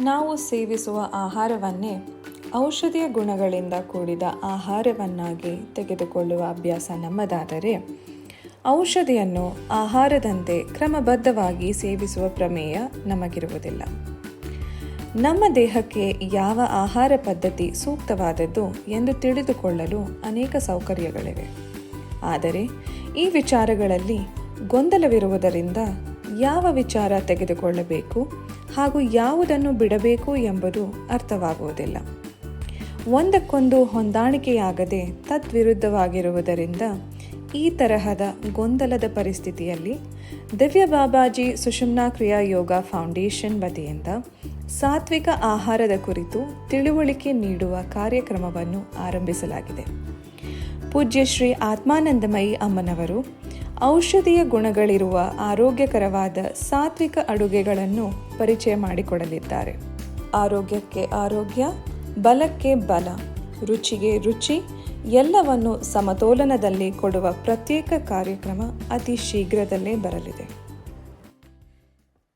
ನಾವು ಸೇವಿಸುವ ಆಹಾರವನ್ನೇ ಔಷಧಿಯ ಗುಣಗಳಿಂದ ಕೂಡಿದ ಆಹಾರವನ್ನಾಗಿ ತೆಗೆದುಕೊಳ್ಳುವ ಅಭ್ಯಾಸ ನಮ್ಮದಾದರೆ, ಔಷಧಿಯನ್ನು ಆಹಾರದಂತೆ ಕ್ರಮಬದ್ಧವಾಗಿ ಸೇವಿಸುವ ಪ್ರಮೇಯ ನಮಗಿರುವುದಿಲ್ಲ. ನಮ್ಮ ದೇಹಕ್ಕೆ ಯಾವ ಆಹಾರ ಪದ್ಧತಿ ಸೂಕ್ತವಾದದ್ದು ಎಂದು ತಿಳಿದುಕೊಳ್ಳಲು ಅನೇಕ ಸೌಕರ್ಯಗಳಿವೆ. ಆದರೆ, ಈ ವಿಚಾರಗಳಲ್ಲಿ ಗೊಂದಲವಿರುವುದರಿಂದ ಯಾವ ವಿಚಾರ ತೆಗೆದುಕೊಳ್ಳಬೇಕು ಹಾಗೂ ಯಾವುದನ್ನು ಬಿಡಬೇಕು ಎಂಬುದು ಅರ್ಥವಾಗುವುದಿಲ್ಲ. ಒಂದಕ್ಕೊಂದು ಹೊಂದಾಣಿಕೆಯಾಗದೆ ತದ್ವಿರುದ್ಧವಾಗಿರುವುದರಿಂದ ಈ ತರಹದ ಗೊಂದಲದ ಪರಿಸ್ಥಿತಿಯಲ್ಲಿ ದಿವ್ಯ ಬಾಬಾಜಿ ಸುಷುಮ್ನಾ ಕ್ರಿಯಾ ಯೋಗ ಫೌಂಡೇಶನ್ ವತಿಯಿಂದ ಸಾತ್ವಿಕ ಆಹಾರದ ಕುರಿತು ತಿಳುವಳಿಕೆ ನೀಡುವ ಕಾರ್ಯಕ್ರಮವನ್ನು ಆರಂಭಿಸಲಾಗಿದೆ. ಪೂಜ್ಯ ಶ್ರೀ ಆತ್ಮಾನಂದಮಯಿ ಅಮ್ಮನವರು ಔಷಧೀಯ ಗುಣಗಳಿರುವ ಆರೋಗ್ಯಕರವಾದ ಸಾತ್ವಿಕ ಅಡುಗೆಗಳನ್ನು ಪರಿಚಯ ಮಾಡಿಕೊಡಲಿದ್ದಾರೆ. ಆರೋಗ್ಯಕ್ಕೆ ಆರೋಗ್ಯ, ಬಲಕ್ಕೆ ಬಲ, ರುಚಿಗೆ ರುಚಿ, ಎಲ್ಲವನ್ನು ಸಮತೋಲನದಲ್ಲಿ ಕೊಡುವ ಪ್ರತ್ಯೇಕ ಕಾರ್ಯಕ್ರಮ ಅತಿ ಶೀಘ್ರದಲ್ಲೇ ಬರಲಿದೆ.